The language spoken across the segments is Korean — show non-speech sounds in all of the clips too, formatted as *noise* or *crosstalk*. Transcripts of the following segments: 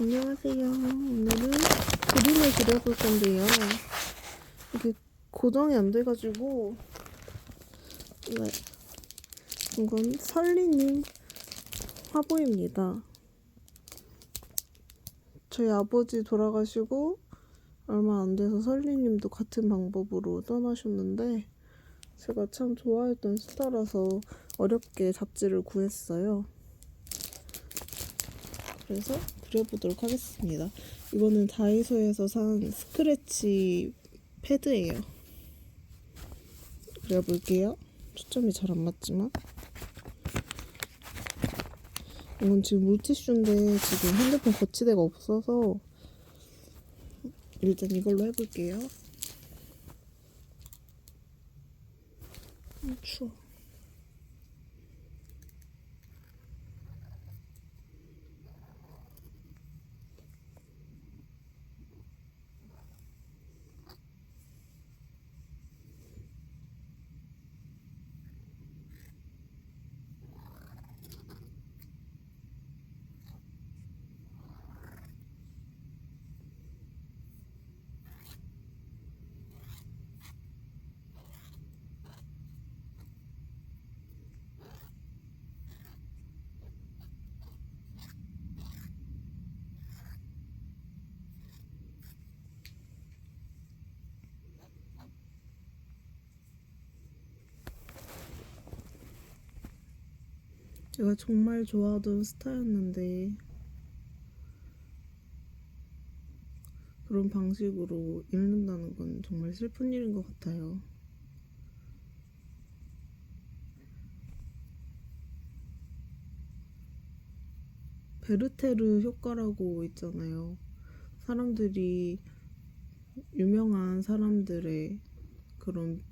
안녕하세요. 오늘은 그림을 그려볼 건데요. 이게 고정이 안 돼가지고 네. 이건 설리님 화보입니다. 저희 아버지 돌아가시고 얼마 안 돼서 설리님도 같은 방법으로 떠나셨는데 제가 참 좋아했던 스타라서 어렵게 잡지를 구했어요. 그래서 그려보도록 하겠습니다. 이거는 다이소에서 산 스크래치 패드예요. 그려볼게요. 초점이 잘 안 맞지만. 이건 지금 물티슈인데 지금 핸드폰 거치대가 없어서 일단 이걸로 해볼게요. 음, 추워. 제가 정말 좋아하던 스타였는데 그런 방식으로 읽는다는 건 정말 슬픈 일인 것 같아요. 베르테르 효과라고 있잖아요. 사람들이 유명한 사람들의 그런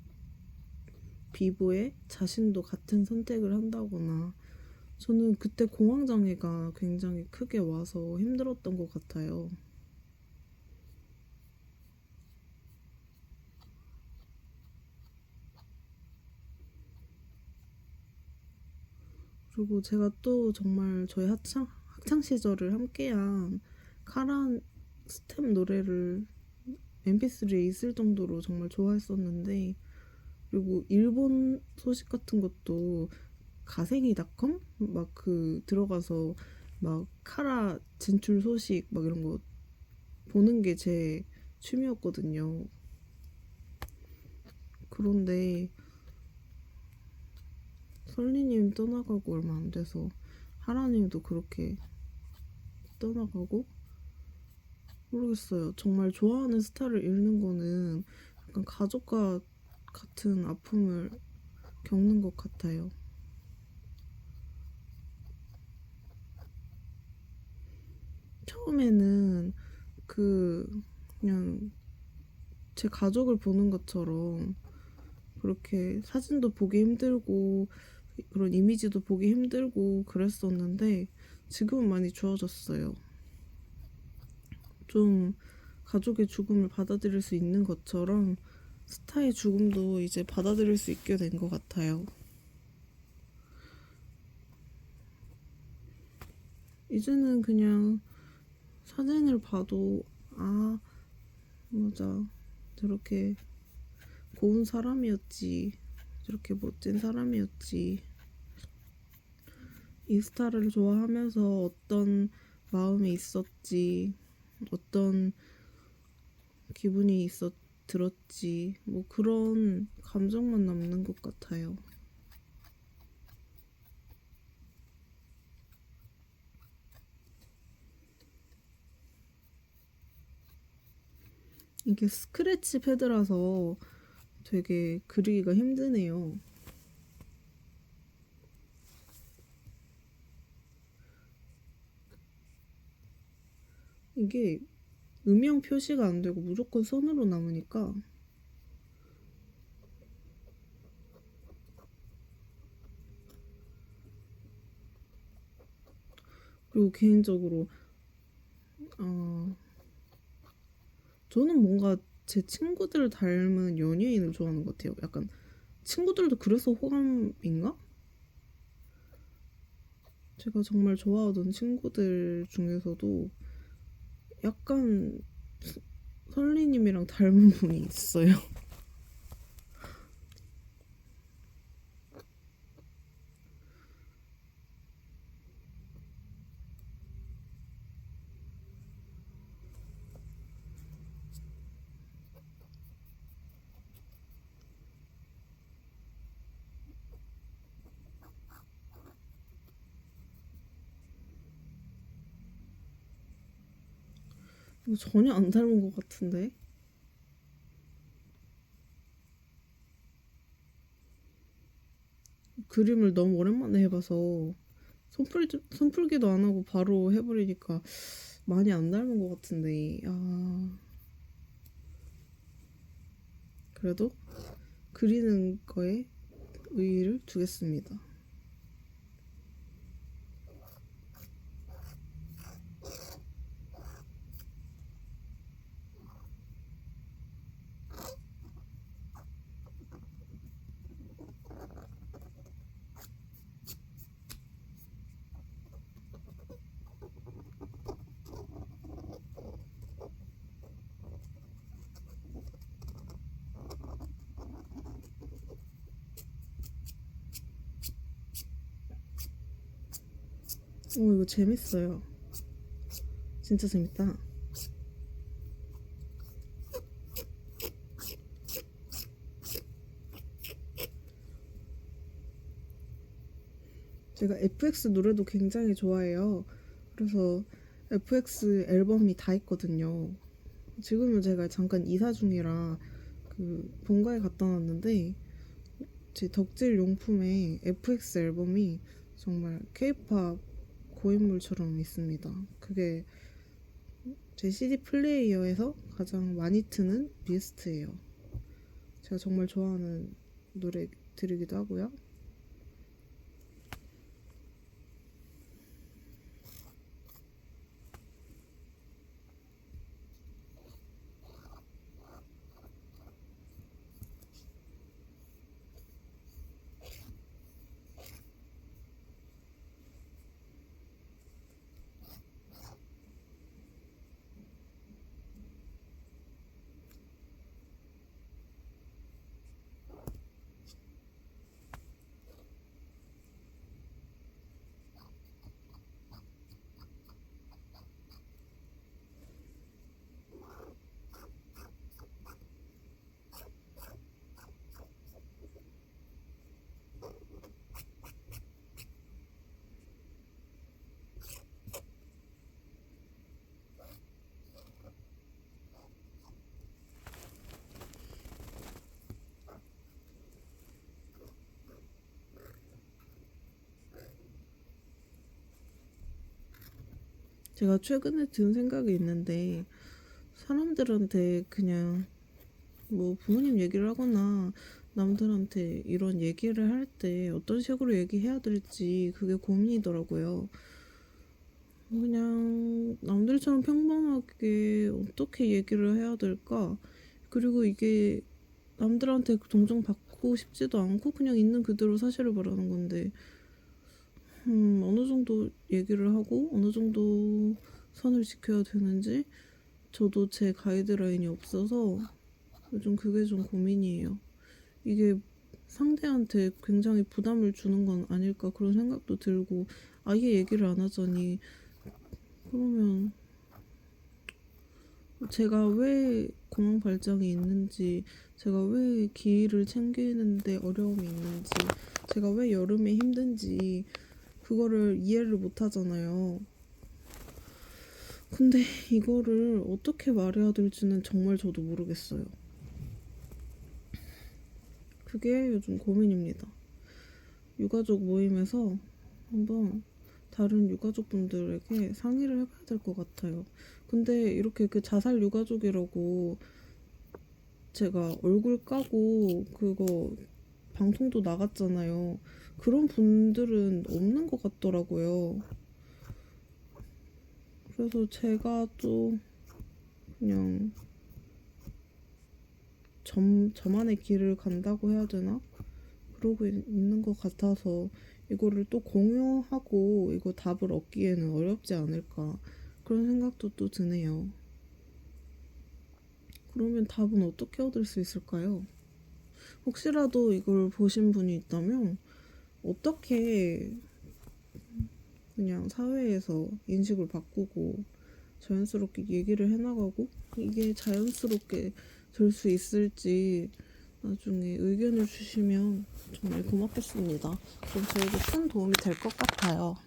비보에 자신도 같은 선택을 한다거나 저는 그때 공황장애가 굉장히 크게 와서 힘들었던 것 같아요. 그리고 제가 또 정말 저희 학창, 학창 시절을 함께한 카란 스텝 노래를 mp3에 있을 정도로 정말 좋아했었는데 그리고 일본 소식 같은 것도 가생이닷컴 막 그 들어가서 막 카라 진출 소식 막 이런 거 보는 게 제 취미였거든요. 그런데 설리님 떠나가고 얼마 안 돼서 하라님도 그렇게 떠나가고 모르겠어요. 정말 좋아하는 스타를 잃는 거는 약간 가족과 같은 아픔을 겪는 것 같아요. 처음에는 그 그냥 제 가족을 보는 것처럼 그렇게 사진도 보기 힘들고 그런 이미지도 보기 힘들고 그랬었는데 지금은 많이 좋아졌어요. 좀 가족의 죽음을 받아들일 수 있는 것처럼 스타의 죽음도 이제 받아들일 수 있게 된 것 같아요. 이제는 그냥 사진을 봐도 아 맞아. 저렇게 고운 사람이었지. 저렇게 멋진 사람이었지. 이 스타를 좋아하면서 어떤 마음이 있었지. 어떤 기분이 있었 들었지. 뭐 그런 감정만 남는 것 같아요. 이게 스크래치 패드라서 되게 그리기가 힘드네요. 이게 음영 표시가 안 되고 무조건 선으로 남으니까 그리고 개인적으로 어 저는 뭔가 제 친구들 닮은 연예인을 좋아하는 것 같아요. 약간 친구들도 그래서 호감인가? 제가 정말 좋아하던 친구들 중에서도 약간 서- 설리님이랑 닮은 분이 있어요. 이거 전혀 안 닮은 것 같은데? 그림을 너무 오랜만에 해봐서 손풀, 손풀기도 안 하고 바로 해버리니까 많이 안 닮은 것 같은데 아 그래도 그리는 거에 의의를 두겠습니다. 오 이거 재밌어요. 진짜 재밌다. 제가 FX 노래도 굉장히 좋아해요. 그래서 FX 앨범이 다 있거든요. 지금은 제가 잠깐 이사 중이라 그 본가에 갖다 놨는데 제 덕질 용품에 FX 앨범이 정말 K-pop 고인물처럼 있습니다. 그게 제 CD 플레이어에서 가장 많이 트는 리스트예요. 제가 정말 좋아하는 노래들이기도 하고요. 제가 최근에 든 생각이 있는데 사람들한테 그냥 뭐 부모님 얘기를 하거나 남들한테 이런 얘기를 할 때 어떤 식으로 얘기해야 될지 그게 고민이더라고요. 그냥 남들처럼 평범하게 어떻게 얘기를 해야 될까? 그리고 이게 남들한테 동정 받고 싶지도 않고 그냥 있는 그대로 사실을 말하는 건데 음, 어느 정도 얘기를 하고 어느 정도 선을 지켜야 되는지 저도 제 가이드라인이 없어서 요즘 그게 좀 고민이에요. 이게 상대한테 굉장히 부담을 주는 건 아닐까 그런 생각도 들고 아예 얘기를 안 하자니 그러면 제가 왜 공황 발작이 있는지 제가 왜 기일을 챙기는데 어려움이 있는지 제가 왜 여름에 힘든지 그거를 이해를 못 하잖아요. 근데 이거를 어떻게 말해야 될지는 정말 저도 모르겠어요. 그게 요즘 고민입니다. 유가족 모임에서 한번 다른 유가족분들에게 상의를 해봐야 될 것 같아요. 근데 이렇게 그 자살 유가족이라고 제가 얼굴 까고 그거 방송도 나갔잖아요. 그런 분들은 없는 것 같더라고요. 그래서 제가 또 그냥 점, 저만의 길을 간다고 해야 되나? 그러고 있- 있는 것 같아서 이거를 또 공유하고 이거 답을 얻기에는 어렵지 않을까 그런 생각도 또 드네요. 그러면 답은 어떻게 얻을 수 있을까요? 혹시라도 이걸 보신 분이 있다면 어떻게 그냥 사회에서 인식을 바꾸고 자연스럽게 얘기를 해나가고 이게 자연스럽게 될 수 있을지 나중에 의견을 주시면 정말 고맙겠습니다. 그럼 저에게 큰 도움이 될 것 같아요.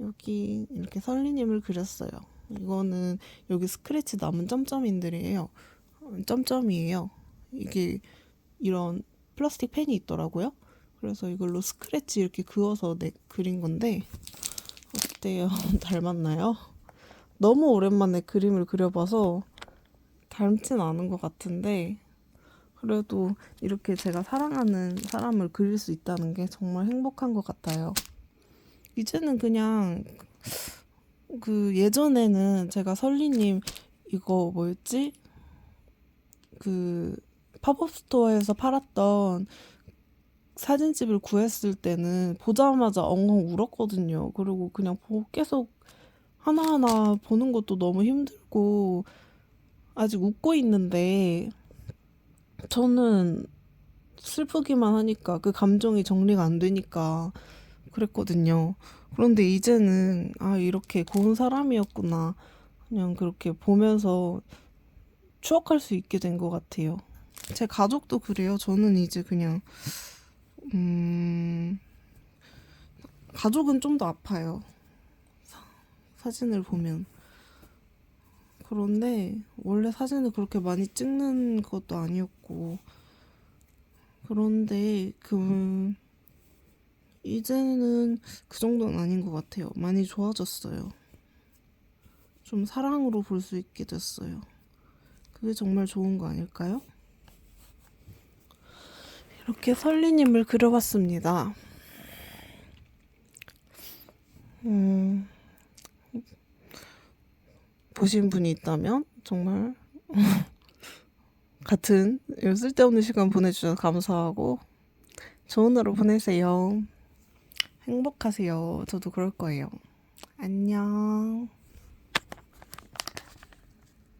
여기 이렇게 설리님을 그렸어요. 이거는 여기 스크래치 남은 점점인들이에요. 어, 점점이에요. 이게 이런 플라스틱 펜이 있더라고요. 그래서 이걸로 스크래치 이렇게 그어서 내, 그린 건데 어때요? *laughs* 닮았나요? 너무 오랜만에 그림을 그려봐서 닮진 않은 것 같은데 그래도 이렇게 제가 사랑하는 사람을 그릴 수 있다는 게 정말 행복한 것 같아요. 이제는 그냥 그 예전에는 제가 설리님 이거 뭐였지? 그 팝업 스토어에서 팔았던 사진집을 구했을 때는 보자마자 엉엉 울었거든요. 그리고 그냥 보- 계속 하나하나 보는 것도 너무 힘들고 아직 웃고 있는데 저는 슬프기만 하니까 그 감정이 정리가 안 되니까 그랬거든요. 그런데 이제는 아 이렇게 고운 사람이었구나 그냥 그렇게 보면서 추억할 수 있게 된 것 같아요. 제 가족도 그래요. 저는 이제 그냥 음 가족은 좀 더 아파요. 사, 사진을 보면. 그런데 원래 사진을 그렇게 많이 찍는 것도 아니었고 그런데 그 이제는 그 정도는 아닌 것 같아요. 많이 좋아졌어요. 좀 사랑으로 볼 수 있게 됐어요. 그게 정말 좋은 거 아닐까요? 이렇게 설리님을 그려봤습니다. 음, 보신 분이 있다면 정말 *laughs* 같은 쓸데없는 시간 보내주셔서 감사하고 좋은 하루 보내세요. 행복하세요. 저도 그럴 거예요. 안녕.